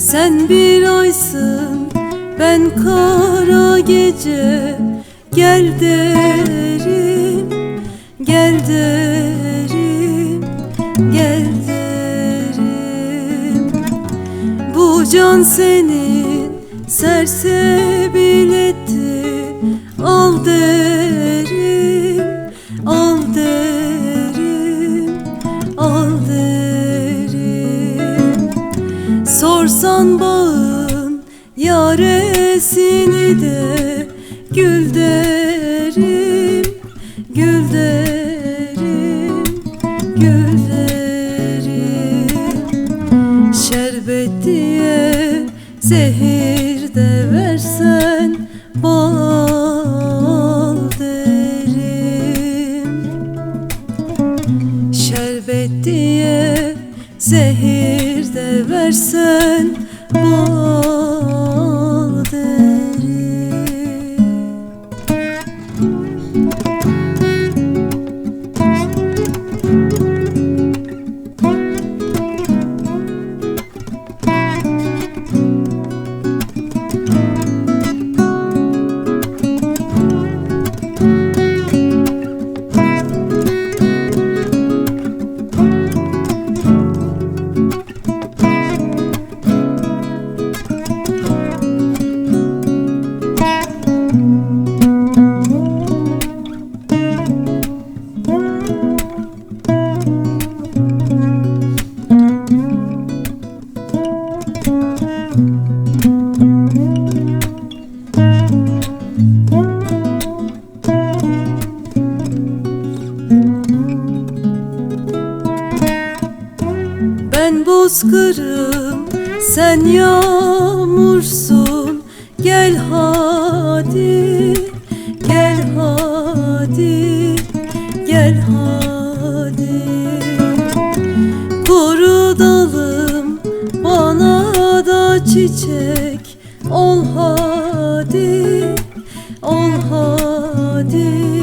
Sen bir aysın ben kara gece. Gel derim, gel derim, gel derim. Bu can senin sersebil etti Sorsan bağın yaresini de Gül derim, gül derim, gül derim. Şerbet diye zehir de versen Bal derim. Şerbet diye zehir de versen bal Ben bozkırım sen yağmursun. Gel hadi gel hadi gel hadi. Koru dalım bana da çiçek. Ol hadi ol hadi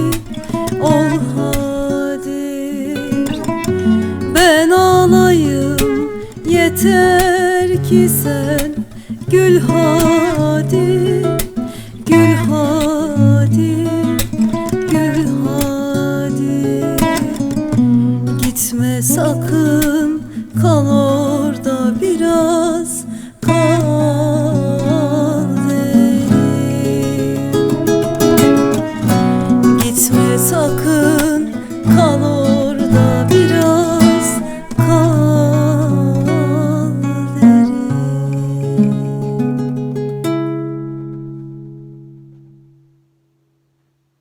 yeter ki sen gül hadi